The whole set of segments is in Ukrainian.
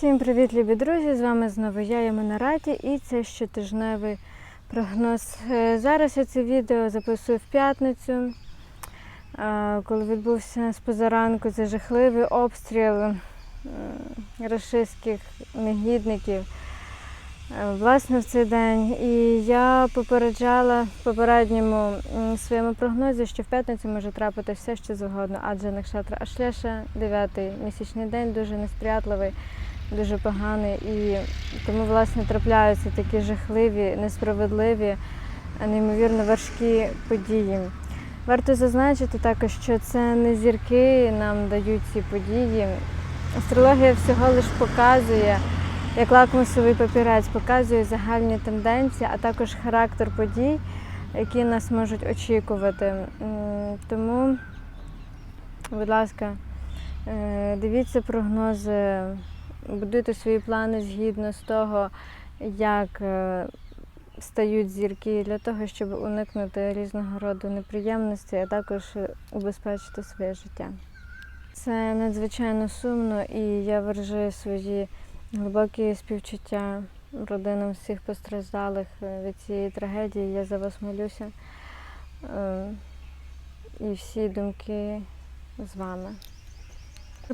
Всім привіт, любі друзі! З вами знову я, Ямина Раті, і це щотижневий прогноз. Е, Зараз я це відео записую в п'ятницю, е, коли відбувся з позаранку цей жахливий обстріл е, рашистських негідників. Власне, в цей день. І я попереджала в попередньому своєму прогнозі, що в п'ятницю може трапити все, що завгодно, адже Накшатра Ашлеша, дев'ятий місячний день, дуже несприятливий, дуже поганий. І тому, власне, трапляються такі жахливі, несправедливі, неймовірно важкі події. Варто зазначити також, що це не зірки нам дають ці події. Астрологія всього лиш показує, як лакмусовий папірець, показує загальні тенденції, а також характер подій, які нас можуть очікувати. Тому, будь ласка, е, дивіться прогнози, будуйте свої плани згідно з того, як е, стають зірки для того, щоб уникнути різного роду неприємностей, а також е, убезпечити своє життя. Це надзвичайно сумно, і я виражаю свої глибокі співчуття родинам всіх постраждалих е, від цієї трагедії. Я за вас молюся. І всі думки з вами.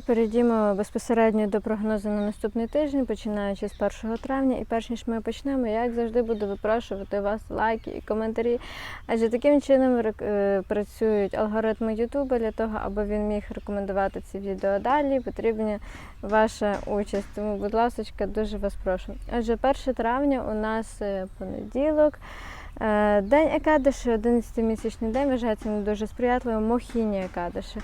Перейдімо безпосередньо до прогнозу на наступний тиждень, починаючи з 1 травня. І перш ніж ми почнемо, я як завжди буду випрошувати вас лайки і коментарі. Адже таким чином е, працюють алгоритми Ютуба для того, аби він міг рекомендувати ці відео далі. Потрібна ваша участь. Тому, будь ласка, дуже вас прошу. Отже, 1 травня у нас е, понеділок. Е, День Екадиші, 11-місячний день, вважається не дуже сприятливим, мохіні Екадиші.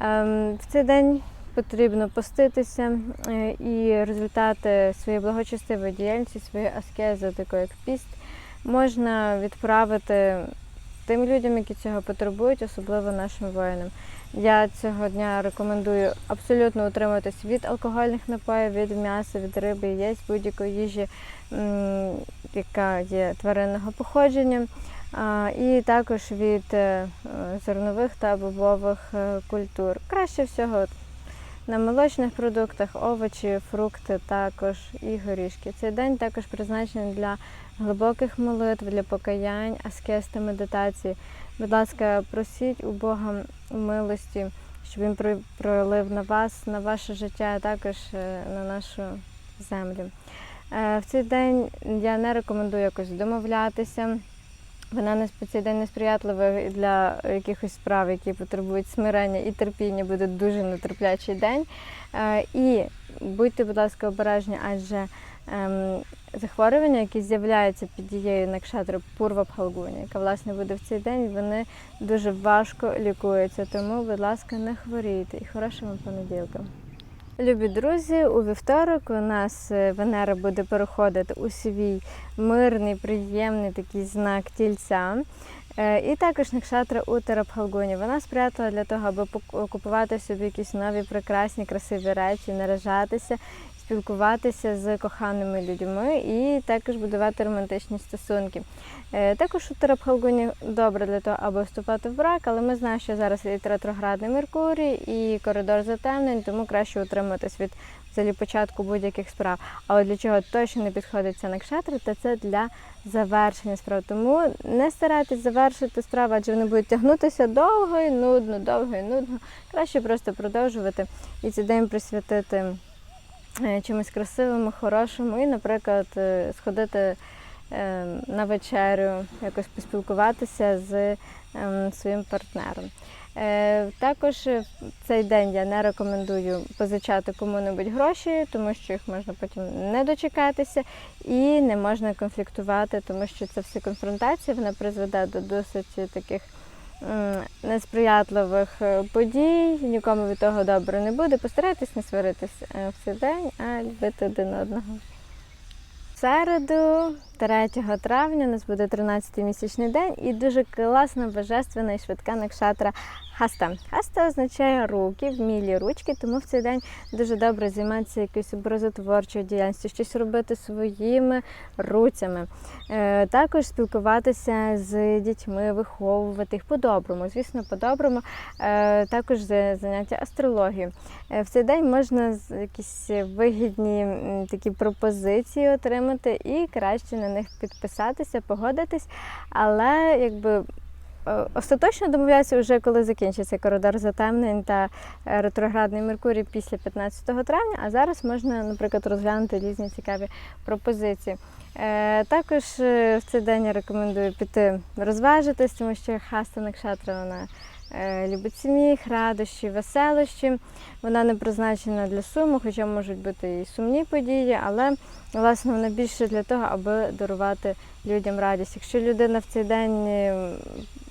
Ем, В цей день потрібно поститися е, і результати своєї благочестивої діяльності, своєї аскези, такої як піст, можна відправити тим людям, які цього потребують, особливо нашим воїнам. Я цього дня рекомендую абсолютно утримуватись від алкогольних напоїв, від м'яса, від риби, яєць, будь-якої їжі, яка є тваринного походження. І також від е, зернових та бобових е, культур. Краще всього на молочних продуктах, овочі, фрукти також і горішки. Цей день також призначений для глибоких молитв, для покаянь, аскез та медитації. Будь ласка, просіть у Бога милості, щоб він про- пролив на вас, на ваше життя, а також е, на нашу землю. Е, В цей день я не рекомендую якось домовлятися. Вона не цей день несприятливий для якихось справ, які потребують смирення і терпіння, буде дуже нетерплячий день. Е, І будьте, будь ласка, обережні, адже ем, захворювання, які з'являються під дією накшатри пурва пхалгуні, яка власне буде в цей день, вони дуже важко лікуються. Тому, будь ласка, не хворійте і хорошого вам понеділка. Любі друзі, у вівторок у нас е, Венера буде переходити у свій мирний, приємний такий знак тільця. Е, І також Накшатра Утара Пхалгуні. Вона спрятала для того, аби купувати собі якісь нові прекрасні, красиві речі, наражатися, спілкуватися з коханими людьми і також будувати романтичні стосунки. Е, Також Утара Пхалгуні добре для того, аби вступати в брак, але ми знаємо, що зараз є ретроградний Меркурій і коридор затемнень, тому краще утриматись від взагалі початку будь-яких справ. А от для чого точно не підходить ця накшатра, то це для завершення справ. Тому не старайтесь завершити справи, адже вони будуть тягнутися довго і нудно, довго і нудно. Краще просто продовжувати і цей день присвятити е, чимось красивому, хорошому і, наприклад, е, сходити е, на вечерю, якось поспілкуватися з ем, своїм партнером. Е, Також в цей день я не рекомендую позичати кому-небудь гроші, тому що їх можна потім не дочекатися і не можна конфліктувати, тому що це все конфронтація, вона призведе до досить таких несприятливих е, подій, нікому від того добре не буде. Постарайтесь не сваритись е, в цей день, а любити один одного. В середу 3 травня у нас буде 13-й місячний день і дуже класна, божественна і швидка накшатра хаста. Хаста означає руки, вмілі ручки, тому в цей день дуже добре займатися якоюсь образотворчою діяльністю, щось робити своїми руцями. Е, Також спілкуватися з дітьми, виховувати їх по-доброму. Звісно, по-доброму. Е, Також заняття астрологією. Е, В цей день можна якісь вигідні такі пропозиції отримати і краще на них підписатися, погодитись. Але якби остаточно домовляюся вже коли закінчиться коридор затемнень та е, ретроградний Меркурій після 15 травня. А зараз можна, наприклад, розглянути різні цікаві пропозиції. Е, Також е, в цей день я рекомендую піти розважитись, тому що хаста Накшатра вона любить сміх, радощі, веселощі. Вона не призначена для суму, хоча можуть бути і сумні події, але власне вона більше для того, аби дарувати людям радість. Якщо людина в цей день е,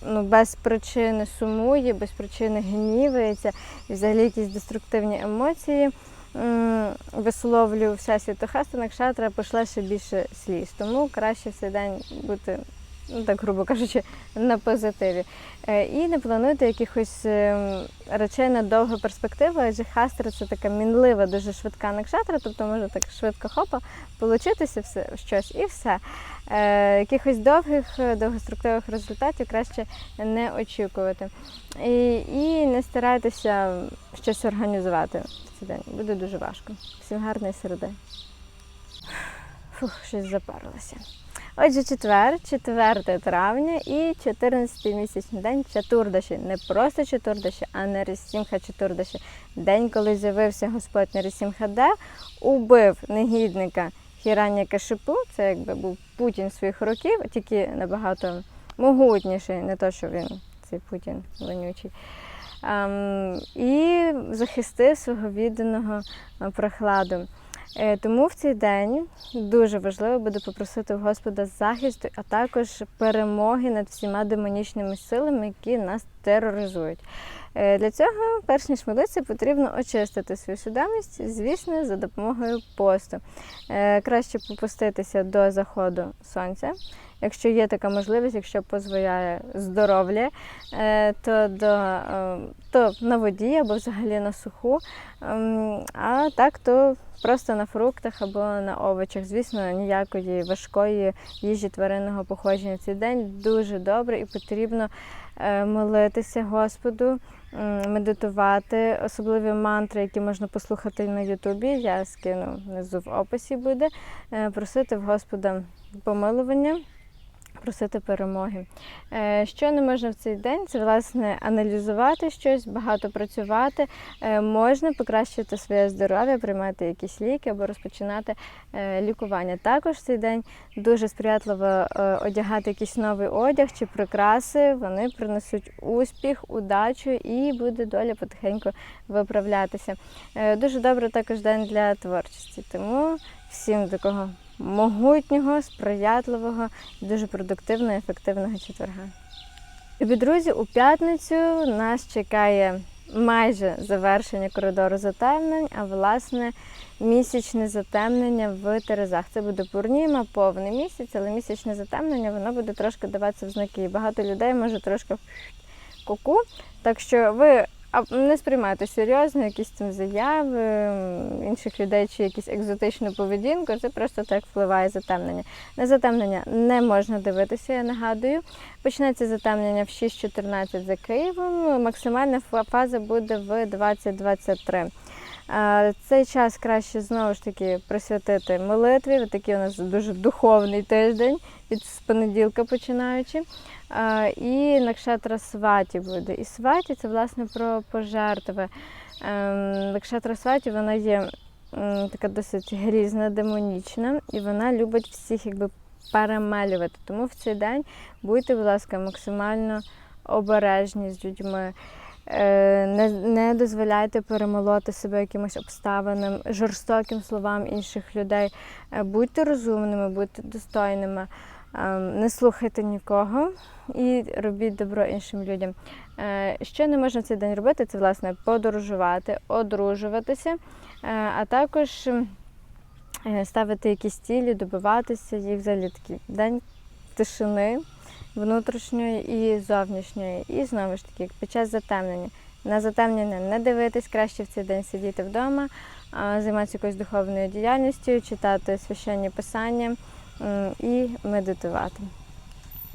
ну, без причини сумує, без причини гнівається і взагалі якісь деструктивні емоції. м, Висловлює всесвіт, то хаста Накшатра пошле ще більше сліз. Тому краще в цей день бути, ну так грубо кажучи, на позитиві. Е, І не плануйте якихось ем, речей на довгу перспективу, адже хастра це така мінлива, дуже швидка накшатра, тобто може так швидко хопа, получитися все щось і все. Е, Якихось довгих, е, довгострокових результатів краще не очікувати. І, і не старайтеся щось організувати в цей день. Буде дуже важко. Всім гарної середи. Фух, щось запарилося. Отже, четвер, 4 травня і 14-й місячний день Чатурдаші. Не просто Чатурдаші, а Нересімха Чатурдаші. День, коли з'явився Господь Нересімхадев, убив негідника Хіраня Кашипу, це якби був Путін своїх років, тільки набагато могутніший, не то, що він цей Путін вонючий. Ем, і захистив свого відданого е, прохладу. Е, Тому в цей день дуже важливо буде попросити у Господа захисту, а також перемоги над всіма демонічними силами, які нас тероризують. Е, Для цього, перш ніж молитися, потрібно очистити свою свідомість, звісно, за допомогою посту. Е, Краще попуститися до заходу сонця. Якщо є така можливість, якщо дозволяє здоров'я, то, до, то на воді або взагалі на суху. Ем, А так, то просто на фруктах або на овочах. Звісно, ніякої важкої їжі тваринного походження цей день дуже добре і потрібно е, молитися Господу, медитувати, особливі мантри, які можна послухати на Ютубі. Я скину внизу в описі буде. Е, Просити в Господа помилування. Просити перемоги. Е, Що не можна в цей день, це власне аналізувати щось, багато працювати. Е, Можна покращити своє здоров'я, приймати якісь ліки або розпочинати е, лікування. Також в цей день дуже сприятливо одягати якийсь новий одяг чи прикраси. Вони принесуть успіх, удачу і буде доля потихеньку виправлятися. Дуже добре також день для творчості. Тому всім такого могутнього, сприятливого, дуже продуктивного, ефективного четверга. Любі друзі, у п'ятницю нас чекає майже завершення коридору затемнень, а власне місячне затемнення в Терезах. Це буде пурніма, повний місяць, але місячне затемнення воно буде трошки даватися в знаки. Багато людей може трошки куку. Так що ви а, не сприймайте серйозно якісь там заяви інших людей чи якісь екзотичну поведінку. Це просто так впливає затемнення. На затемнення не можна дивитися, я нагадую. Почнеться затемнення в 6.14 за Києвом. Максимальна фаза буде в 20.23. Цей час краще знову ж таки присвятити молитві. Такий у нас дуже духовний тиждень від з понеділка починаючи. І Накшатра Сваті буде. І Сваті це власне про пожертви. Ем, Накшатра Сваті вона є така досить грізна, демонічна, і вона любить всіх якби перемелювати. Тому в цей день будьте, будь ласка, максимально обережні з людьми. Е, Не, не дозволяйте перемолоти себе якимось обставинам, жорстоким словам інших людей. Е, Будьте розумними, будьте достойними, е, не слухайте нікого і робіть добро іншим людям. Що не можна в цей день робити, це власне подорожувати, одружуватися, а також ставити якісь цілі, добиватися їх взагалі такий день тишини внутрішньої і зовнішньої. І знову ж таки, під час затемнення. На затемнення не дивитись, краще в цей день сидіти вдома, займатися якоюсь духовною діяльністю, читати священні писання і медитувати.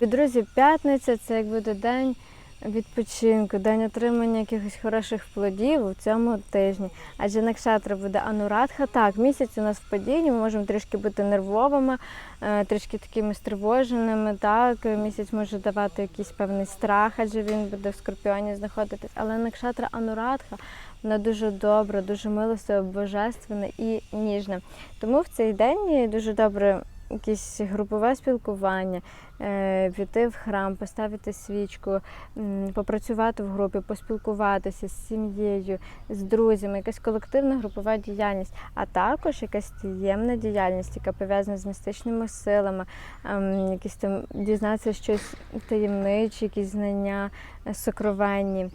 Друзі, п'ятниця це як буде день відпочинку, день отримання якихось хороших плодів у цьому тижні. Адже накшатра буде анурадха. Так, місяць у нас в падінні, ми можемо трішки бути нервовими, е, трішки такими стривоженими. Так, місяць може давати якийсь певний страх, адже він буде в скорпіоні знаходитись. Але накшатра анурадха вона дуже добра, дуже милостива, божественна і ніжна. Тому в цей день дуже добре якесь групове спілкування, е, піти в храм, поставити свічку, попрацювати в групі, поспілкуватися з сім'єю, з друзями, якась колективна групова діяльність, а також якась таємна діяльність, яка пов'язана з містичними силами, ем, якісь там дізнатися щось таємниче, якісь знання е, сокровенні.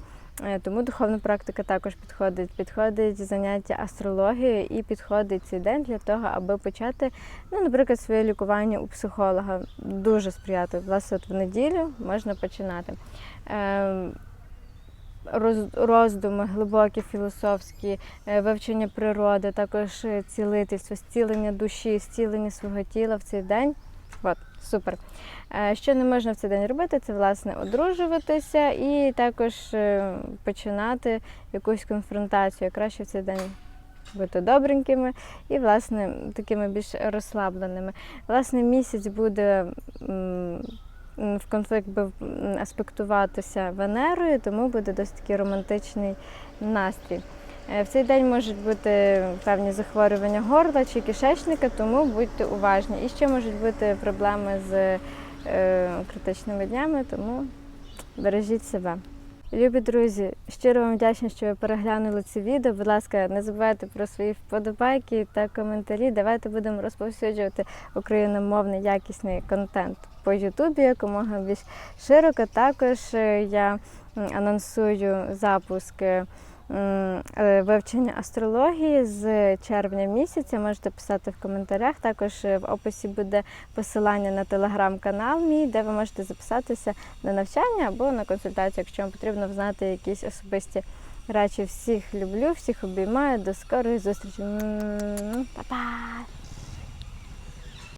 Е, Тому духовна практика також підходить. Підходить заняття астрологією і підходить цей день для того, аби почати, ну, наприклад, своє лікування у психолога. Дуже сприяти. Власне, от в неділю можна починати. Ем, Роздуми глибокі, філософські, е, вивчення природи, також е, цілительство, зцілення душі, зцілення свого тіла в цей день. От, супер. Е, Що не можна в цей день робити, це власне одружуватися і також е, починати якусь конфронтацію. Краще в цей день бути добренькими і, власне, такими більш розслабленими. Власне, місяць буде в конфлікт аспектуватися Венерою, тому буде досить такий романтичний настрій. Е, В цей день можуть бути певні захворювання горла чи кишечника, тому будьте уважні. І ще можуть бути проблеми з е, критичними днями, тому бережіть себе. Любі друзі, щиро вам вдячна, що ви переглянули це відео. Будь ласка, не забувайте про свої вподобайки та коментарі. Давайте будемо розповсюджувати україномовний якісний контент по Ютубі якомога більш широко. Також е, я анонсую запуск вивчення астрології з червня місяця. Можете писати в коментарях. Також е, в описі буде посилання на телеграм-канал мій, де ви можете записатися на навчання або на консультацію, якщо вам потрібно взнати якісь особисті речі. Всіх люблю, всіх обіймаю. До скорої зустрічі. Па-па!